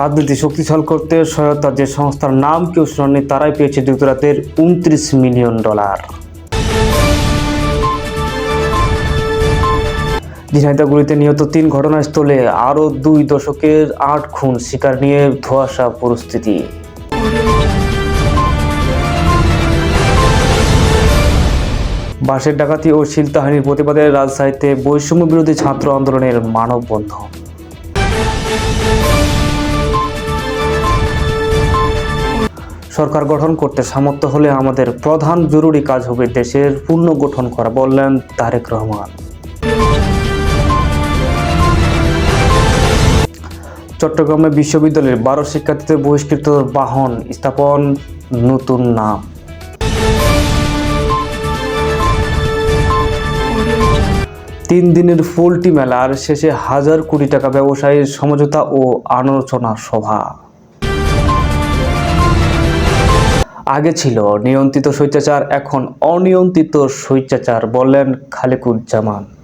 রাজনীতি শক্তিশাল করতে সহায়তা যে সংস্থার নাম কেউ শোনেনি তারাই পেয়েছে যুক্তরাজ্যের উনত্রিশ মিলিয়ন ডলার। ঝিনাইদাগুড়িতে নিহত তিন ঘটনাস্থলে আরও দুই দশকের আট খুন শিকার নিয়ে ধোয়াশা পরিস্থিতি। বাসের ডাকাতি ও শিলতাহানির প্রতিবাদে রাজশাহীতে বৈষম্য বিরোধী ছাত্র আন্দোলনের মানববন্ধন। সরকার গঠন করতে সামর্থ্য হলে আমাদের প্রধান জরুরি কাজ হবে দেশের পুনর্গঠন করা, বললেন তারেক রহমান। চট্টগ্রামে বিশ্ববিদ্যালয়ের বারো শিক্ষার্থীদের বহিষ্কৃত বাহন স্থাপন, নতুন নাম। তিন দিনের পোল্ট্রি মেলার শেষে হাজার কোটি টাকা ব্যবসায়ীর সমঝোতা ও আলোচনা সভা। আগে ছিল নিয়ন্ত্রিত স্বৈচাচার এখন অনিয়ন্ত্রিত স্বৈচাচার বললেন খালেকুজ্জামান।